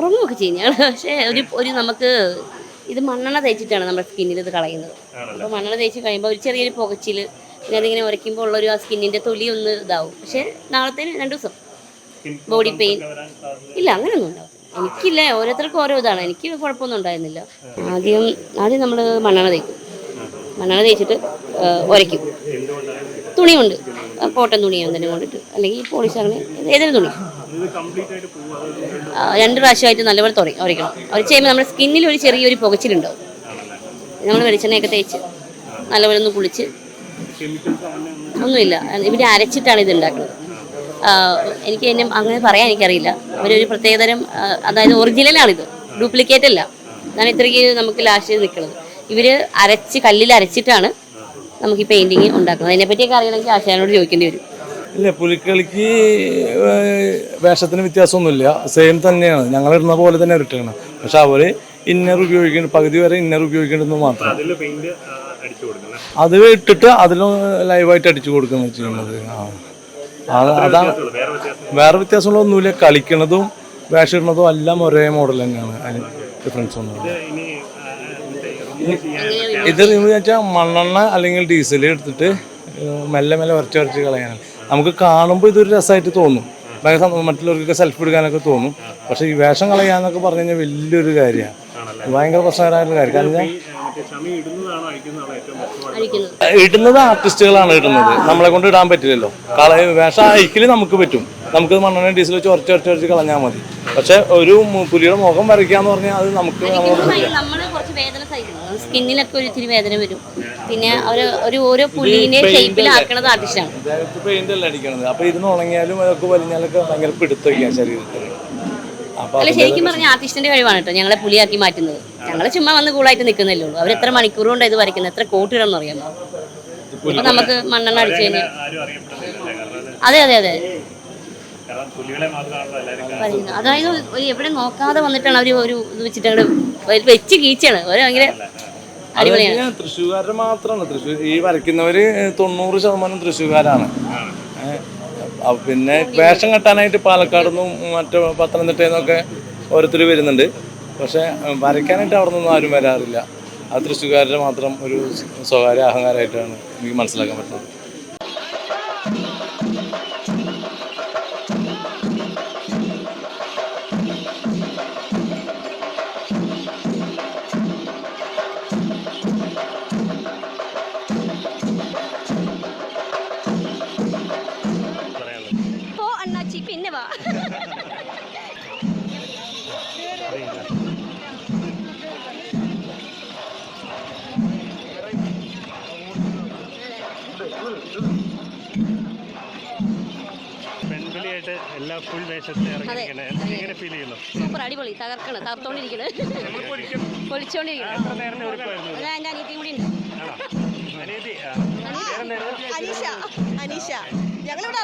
ഉറങ്ങുമൊക്കെ ചെയ്യും. ഞങ്ങൾ പക്ഷേ ഒരു ഒരു നമുക്ക് ഇത് മണ്ണെണ്ണ തേച്ചിട്ടാണ് നമ്മുടെ സ്കിന്നിൽ ഇത് കളയുന്നത്. അപ്പോൾ മണ്ണെണ്ണ തേച്ച് കഴിയുമ്പോൾ ഒരു ചെറിയൊരു പുകച്ചിൽ പിന്നെ അതിങ്ങനെ ഉരയ്ക്കുമ്പോൾ ഉള്ളൊരു ആ സ്കിന്നിന്റെ തൊലി ഒന്ന് ഇതാവും. പക്ഷേ നാളത്തേന് രണ്ട് ദിവസം. ബോഡി പെയിൻ ഇല്ല അങ്ങനെയൊന്നും ഉണ്ടാവും എനിക്കില്ല ഓരോരുത്തർക്കും ഓരോ ഇതാണ്. എനിക്ക് കുഴപ്പമൊന്നും ഉണ്ടായിരുന്നില്ല ആദ്യം ആദ്യം നമ്മൾ മണ്ണെണ്ണ തേക്കും. മണ്ണെണ്ണ തേച്ചിട്ട് ഉരയ്ക്കും. തുണി കൊണ്ട് ആ, കോട്ടൺ തുണിയാണ് തന്നെ കൊണ്ടിട്ട്. അല്ലെങ്കിൽ പോളിഷ് അങ്ങനെ ഏതൊരു തുണി. രണ്ട് പ്രാവശ്യമായിട്ട് നല്ലപോലെ തുറ ഉരയ്ക്കണം അവർ ചെയ്യുമ്പോൾ നമ്മുടെ സ്കിന്നിൽ ഒരു ചെറിയൊരു പുകച്ചിലുണ്ടാവും. നമ്മൾ വെളിച്ചെണ്ണയൊക്കെ തേച്ച് നല്ലപോലെ ഒന്ന് കുളിച്ച്. ഒന്നുമില്ല. ഇവർ അരച്ചിട്ടാണ് ഇത് ഉണ്ടാക്കുന്നത്. എനിക്ക് എന്നെ അങ്ങനെ പറയാൻ എനിക്കറിയില്ല. അവരൊരു പ്രത്യേകതരം അതായത് ഒറിജിനലാണിത് ഡ്യൂപ്ലിക്കേറ്റ് അല്ല. ഞാൻ ഇത്രയ്ക്ക് നമുക്ക് ലാസ്റ്റ് നിൽക്കുന്നത്. ഇവർ അരച്ച് കല്ലിൽ അരച്ചിട്ടാണ് നമുക്ക് ഈ പെയിന്റിങ് ഉണ്ടാക്കുന്നത് അതിനെപ്പറ്റിയൊക്കെ അറിയണമെങ്കിൽ ആശാനോട് ചോദിക്കേണ്ടി വരും. ഇല്ല പുലിക്കളിക്ക് വേഷത്തിന് വ്യത്യാസമൊന്നുമില്ല. സെയിം തന്നെയാണ്. ഞങ്ങൾ ഇടുന്ന പോലെ തന്നെ ഇട്ടിരിക്കണം. പക്ഷെ അവർ ഇന്നർ ഉപയോഗിക്കേണ്ട പകുതി വരെ ഇന്നർ ഉപയോഗിക്കേണ്ടത് മാത്രം. അതിൽ പെയിന്റ് അടിച്ചു കൊടുക്കണം അത് ഇട്ടിട്ട് അതിൽ ലൈവായിട്ട് അടിച്ചു കൊടുക്കുന്ന ചെയ്യുന്നത്. അതാണ് വേറെ വ്യത്യാസം വേറെ വ്യത്യാസങ്ങളൊന്നുമില്ല കളിക്കണതും വേഷം ഇടുന്നതും എല്ലാം ഒരേ മോഡൽ തന്നെയാണ്. അതിന് ഡിഫറൻസ് ഒന്നും ഇനി ആ, മറ്റേ remove ചെയ്യാൻ ഇത് നിന്ന് വെച്ചാൽ മണ്ണെണ്ണ അല്ലെങ്കിൽ ഡീസൽ എടുത്തിട്ട് മെല്ലെ മെല്ലെ വരച്ച് വരച്ച് കളയാനാണ്. നമുക്ക് കാണുമ്പോൾ ഇതൊരു രസമായിട്ട് തോന്നും. ഭയങ്കര മറ്റുള്ളവർക്കൊക്കെ സെൽഫ് എടുക്കാനൊക്കെ തോന്നും. പക്ഷെ ഈ വേഷം കളയാന്നൊക്കെ പറഞ്ഞു കഴിഞ്ഞാൽ വലിയൊരു കാര്യമാണ് ഭയങ്കര പ്രശ്നകരമായിട്ടുള്ള കാര്യം. കാരണം ഇടുന്നത് ആർട്ടിസ്റ്റുകളാണ് ഇടുന്നത്. നമ്മളെ കൊണ്ട് ഇടാൻ പറ്റില്ലല്ലോ. കള വേഷം അയക്കൽ നമുക്ക് പറ്റും. നമുക്ക് മണ്ണെണ്ണ ഡീസൽ വെച്ച് ഉറച്ച് ഉറച്ച് ഉറച്ച് കളഞ്ഞാൽ മതി. പക്ഷെ ഒരു പുലിയുടെ മുഖം വരയ്ക്കാന്ന് പറഞ്ഞാൽ അത് നമുക്ക് നമ്മൾ കുറച്ച് വേദന സഹിക്കണം സ്കിന്നിലൊക്കെ ഒരു ഇത്തിരി വേദന വരും. പിന്നെ ഒരു ഒരു ഓരോ പുലിനെ ഷേപ്പിലാക്കണത് ആർട്ടിസ്റ്റാണ് പെയിന്റ് അല്ല അടിക്കണത്? അപ്പൊ ഇരുന്ന് ഉണങ്ങിയാലും അതൊക്കെ വലിഞ്ഞാലൊക്കെ ഭയങ്കര പിടുത്തൊക്കെയാണ് ശരീരത്തിൽ അപ്പൊ അല്ല ശരിക്കും പറഞ്ഞ ആർട്ടിസ്റ്റിന്റെ കഴിവാണ് കേട്ടോ ഞങ്ങളെ പുലിയാക്കി മാറ്റുന്നത്. ഞങ്ങൾ ചുമ്മാ വന്ന് കൂളായിട്ട് നിൽക്കുന്നല്ലേ ഉള്ളൂ. അവർ എത്ര മണിക്കൂർ കൊണ്ട് ഇത് വരയ്ക്കുന്നത്? എത്ര കോട്ടിടണം അറിയാമോ അപ്പൊ നമുക്ക് മണ്ണെണ്ണ അടിച്ചു കഴിഞ്ഞാൽ അത് അതെ അതെ. അതായത് എവിടെ നോക്കാതെ വന്നിട്ടാണ് അവർ ഒരു ഇത് വെച്ചിട്ട് അങ്ങോട്ട് വെച്ച് കീച്ചാണ്. അവർ ഭയങ്കര അടിപൊളിയാണ്. മാത്രമാണ്. തൃശ്ശൂർ ഈ വരയ്ക്കുന്നവര് തൊണ്ണൂറ് ശതമാനം തൃശ്ശൂർകാരാണ്. പിന്നെ വേഷം കെട്ടാനായിട്ട് പാലക്കാട് നിന്നും മറ്റു പത്തനംതിട്ടയിൽ നിന്നൊക്കെ ഓരോരുത്തർ വരുന്നുണ്ട്. പക്ഷെ വരയ്ക്കാനായിട്ട് അവിടെ നിന്നും ആരും വരാറില്ല. ആ തൃശ്ശൂർകാരുടെ മാത്രം ഒരു സ്വകാര്യ അഹങ്കാരമായിട്ടാണ് എനിക്ക് മനസ്സിലാക്കാൻ പറ്റുന്നത്. അണ്ണാച്ചി വാ എല്ലാ ഫുൾ വേഷത്തിൽ ഇറങ്ങിയിരിക്കണേ. എങ്ങനെ ഫീൽ ചെയ്യുന്നു? സൂപ്പർ അടിപൊളി. തകർക്കണം തകർത്തോണ്ടിരിക്കണേ. പൊളിച്ചോണ്ടിരിക്കണം ഒരുക്കമായിരുന്നു അനിയത്തിയും കൂടി ഉണ്ട്. അനീഷ. അനീഷ. ഞങ്ങളിവിടെ